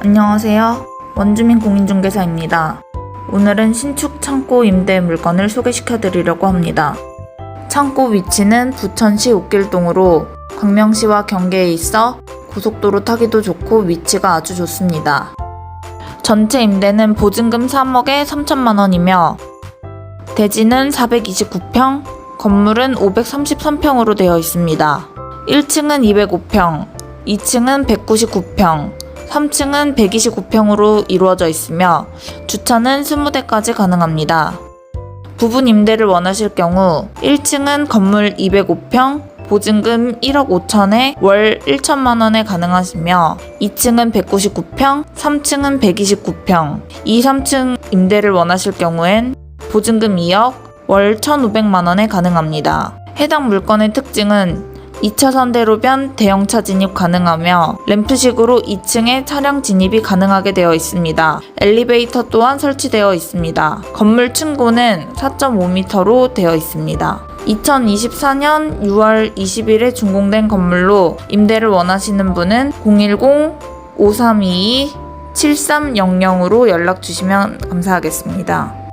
안녕하세요. 원주민 공인중개사입니다. 오늘은 신축 창고 임대 물건을 소개시켜 드리려고 합니다. 창고 위치는 부천시 옥길동으로 광명시와 경계에 있어 고속도로 타기도 좋고 위치가 아주 좋습니다. 전체 임대는 보증금 3억에 3천만 원이며 대지는 429평, 건물은 533평으로 되어 있습니다. 1층은 205평, 2층은 199평, 3층은 129평으로 이루어져 있으며 주차는 20대까지 가능합니다. 부분 임대를 원하실 경우 1층은 건물 205평, 보증금 1억 5천에 월 1천만 원에 가능하시며 2층은 199평, 3층은 129평, 2, 3층 임대를 원하실 경우엔 보증금 2억, 월 1,500만 원에 가능합니다. 해당 물건의 특징은 2차선 대로변 대형차 진입 가능하며 램프식으로 2층에 차량 진입이 가능하게 되어 있습니다. 엘리베이터 또한 설치되어 있습니다. 건물 층고는 4.5m로 되어 있습니다. 2024년 6월 20일에 준공된 건물로 임대를 원하시는 분은 010-5322-7300으로 연락 주시면 감사하겠습니다.